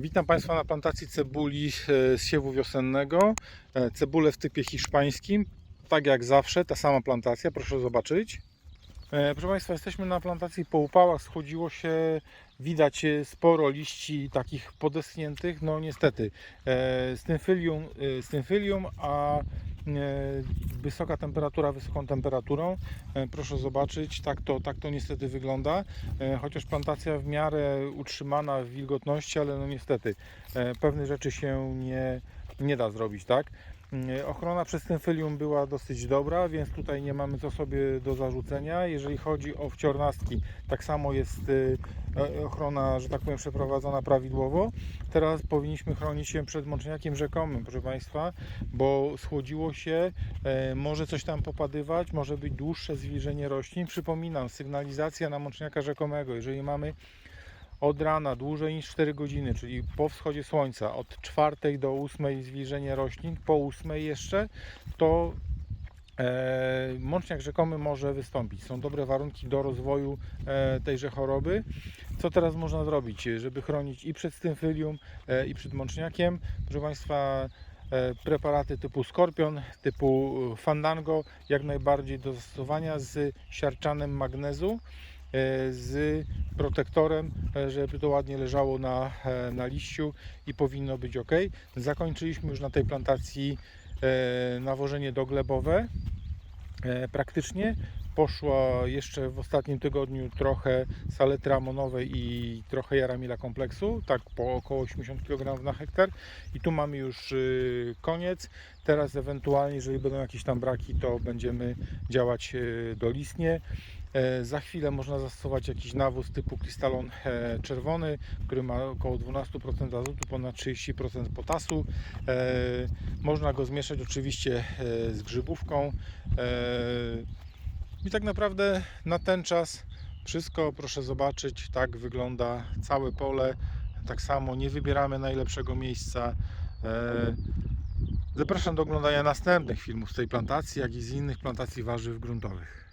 Witam Państwa na plantacji cebuli e, z siewu wiosennego. E, Cebulę w typie hiszpańskim. Tak jak zawsze, ta sama plantacja, proszę zobaczyć. E, Proszę Państwa, jesteśmy na plantacji po upałach. Schodziło się, widać sporo liści takich podeschniętych. No niestety, stymfylium, stymfylium a wysoka temperatura wysoką temperaturą. E, Proszę zobaczyć, tak to, tak to niestety wygląda. E, Chociaż plantacja w miarę utrzymana w wilgotności, ale no niestety e, pewnych rzeczy się nie, nie da zrobić, tak? E, Ochrona przez stymfylium była dosyć dobra, więc tutaj nie mamy co sobie do zarzucenia. Jeżeli chodzi o wciornastki, tak samo jest e, ochrona, że tak powiem, przeprowadzona prawidłowo. Teraz powinniśmy chronić się przed mączniakiem rzekomym, proszę Państwa, bo schłodziło się, e, może coś tam popadywać, może być dłuższe zwilżenie roślin. Przypominam, sygnalizacja na mączniaka rzekomego, jeżeli mamy od rana dłużej niż 4 godziny, czyli po wschodzie słońca, od 4 do 8 zwilżenie roślin, po 8 jeszcze, to e, mączniak rzekomy może wystąpić. Są dobre warunki do rozwoju e, tejże choroby. Co teraz można zrobić, żeby chronić i przed stymfylium, e, i przed mączniakiem? Proszę Państwa, e, preparaty typu Skorpion, typu Fandango, jak najbardziej do zastosowania z siarczanem magnezu, e, z protektorem, e, żeby to ładnie leżało na, e, na liściu i powinno być ok. Zakończyliśmy już na tej plantacji e, nawożenie doglebowe e, praktycznie. Poszła jeszcze w ostatnim tygodniu trochę saletry amonowej i trochę jaramila kompleksu, tak po około 80 kg na hektar. I tu mamy już y, koniec. Teraz ewentualnie, jeżeli będą jakieś tam braki, to będziemy działać y, dolistnie. E, Za chwilę można zastosować jakiś nawóz typu krystalon e, czerwony, który ma około 12% azotu, ponad 30% potasu. E, Można go zmieszać oczywiście z grzybówką. I tak naprawdę na ten czas wszystko, proszę zobaczyć, tak wygląda całe pole. Tak samo nie wybieramy najlepszego miejsca. E, Zapraszam do oglądania następnych filmów z tej plantacji, jak i z innych plantacji warzyw gruntowych.